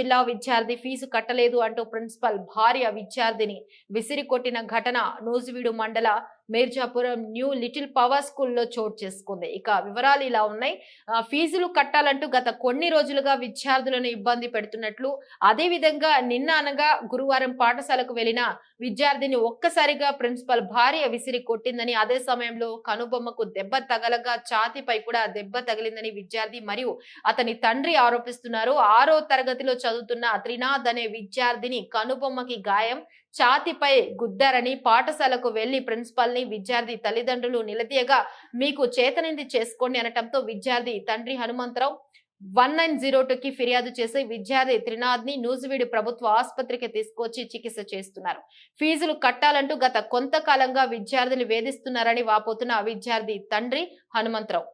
జిల్లా విద్యార్థి ఫీజు కట్టలేదు అంటూ ప్రిన్సిపల్ భార్య విద్యార్థిని విసిరికొట్టిన ఘటన నూజివీడు మండల మీర్జాపురం న్యూ లిటిల్ పవర్ స్కూల్లో చోటు చేసుకుంది. ఇక వివరాలు ఇలా ఉన్నాయి. ఫీజులు కట్టాలంటూ గత కొన్ని రోజులుగా విద్యార్థులను ఇబ్బంది పెడుతున్నట్లు అదే విధంగా నిన్న అనగా గురువారం పాఠశాలకు వెళ్ళిన విద్యార్థిని ఒక్కసారిగా ప్రిన్సిపల్ భార్య విసిరి కొట్టిందని అదే సమయంలో కనుబొమ్మకు దెబ్బ తగలగా ఛాతీపై కూడా దెబ్బ తగిలిందని విద్యార్థి మరియు అతని తండ్రి ఆరోపిస్తున్నారు. ఆరో తరగతిలో చదువుతున్న త్రినాథ్ అనే విద్యార్థిని కనుబొమ్మకి గాయం ఛాతిపై గుద్దారని పాఠశాలకు వెళ్ళి ప్రిన్సిపాల్ని విద్యార్థి తల్లిదండ్రులు నిలదీయగా మీకు చేతనింది చేసుకోండి అనటంతో విద్యార్థి తండ్రి హనుమంతరావు వన్ నైన్ జీరో కి ఫిర్యాదు చేసి విద్యార్థి త్రినాథ్ని నూజివీడు ప్రభుత్వ ఆసుపత్రికి తీసుకొచ్చి చికిత్స చేస్తున్నారు. ఫీజులు కట్టాలంటూ గత కొంతకాలంగా విద్యార్థిని వేధిస్తున్నారని వాపోతున్న విద్యార్థి తండ్రి హనుమంతరావు.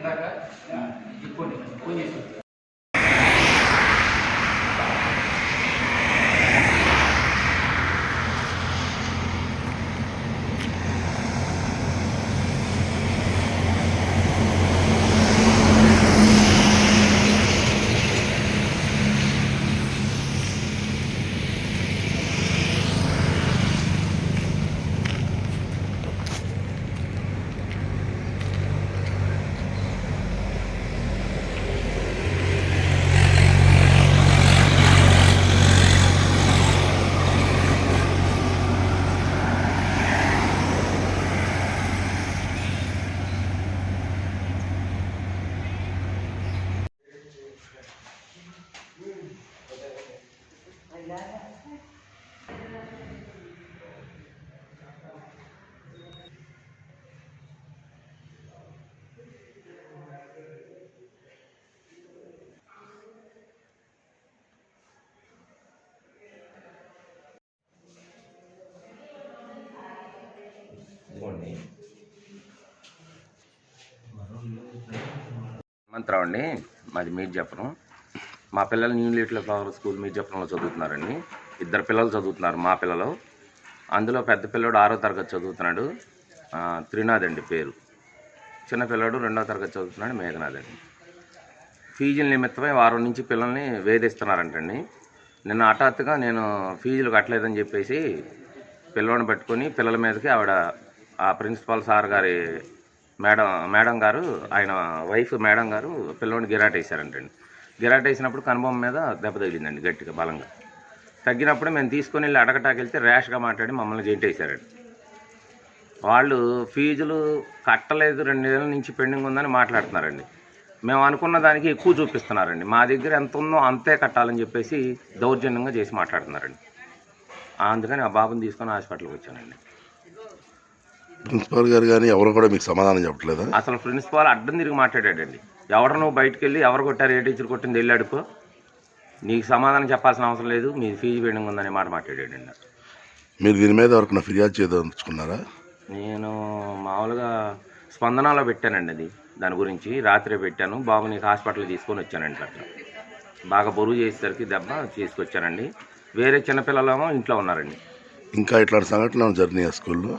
ఇందాక ఇప్పుడు ఫోన్ చేసి హనుమంతరావు అండి. మాది మీర్జాపురం మా పిల్లలు న్యూ లీట్ల ఫ్లవర్ స్కూల్ మీర్జాపురంలో చదువుతున్నారండి. ఇద్దరు పిల్లలు చదువుతున్నారు మా పిల్లలు. అందులో పెద్ద పిల్లడు ఆరో తరగతి చదువుతున్నాడు. త్రినాథ్ అండి పేరు. చిన్న పిల్లడు రెండో తరగతి చదువుతున్నాడు మేఘనాథ్ అండి. ఫీజుల నిమిత్తమై వారం నుంచి పిల్లల్ని వేధిస్తున్నారంటండి. నిన్న హఠాత్తుగా నేను ఫీజులు కట్టలేదని చెప్పేసి పిల్లల్ని పట్టుకొని పిల్లల మీదకి ఆవిడ ఆ ప్రిన్సిపాల్ సార్ గారి మేడం మేడం గారు ఆయన వైఫ్ మేడం గారు పిల్లోని గిరాటేసారంటండి వేసారంటండి గిరాట్ వేసినప్పుడు కనుబొమ్మ మీద దెబ్బ తగిలిందండి గట్టిగా బలంగా. తగ్గినప్పుడు మేము తీసుకొని వెళ్ళి అడగటాకి వెళ్తే ర్యాష్గా మాట్లాడి మమ్మల్ని జెంటేశారండి వాళ్ళు ఫీజులు కట్టలేదు రెండు నెలల నుంచి పెండింగ్ ఉందని మాట్లాడుతున్నారండి. మేము అనుకున్న దానికి ఎక్కువ చూపిస్తున్నారండి. మా దగ్గర ఎంత ఉందో అంతే కట్టాలని చెప్పేసి దౌర్జన్యంగా చేసి మాట్లాడుతున్నారండి. అందుకని ఆ బాబుని తీసుకొని హాస్పిటల్కి వచ్చానండి. ప్రిన్సిపాల్ గారు కానీ ఎవరు కూడా మీకు సమాధానం చెప్పట్లేదా? అసలు ప్రిన్సిపాల్ అడ్డం తిరిగి మాట్లాడాడండి. ఎవరు నువ్వు బయటకు వెళ్ళి ఎవరు కొట్టారు ఏ టీచర్ కొట్టింది వెళ్ళి అడుకో నీకు సమాధానం చెప్పాల్సిన అవసరం లేదు మీ ఫీజు పెండింగ్ ఉందనే మాట మాట్లాడాడండి మీరు దీని మీద ఎవరికైనా ఫిర్యాదు చేయదలుచుకున్నారా నేను మామూలుగా స్పందనలో పెట్టానండి అది. దాని గురించి రాత్రే పెట్టాను. బాబు నీకు హాస్పిటల్ తీసుకొని వచ్చానండి అట్లా. బాగా బరువు చేసేసరికి దెబ్బ తీసుకొచ్చానండి. వేరే చిన్నపిల్లలేమో ఇంట్లో ఉన్నారండి. ఇంకా ఇట్లాంటి సంఘటనలు జరిగినాయి స్కూల్లో?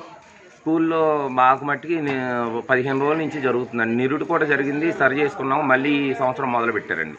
స్కూల్లో మాకు మట్టికి నే- పదిహేను రోజుల నుంచి జరుగుతుందండి. నిరుడు కూడా జరిగింది సరి చేసుకున్నాము. మళ్ళీ ఈ సంవత్సరం మొదలు పెట్టారండి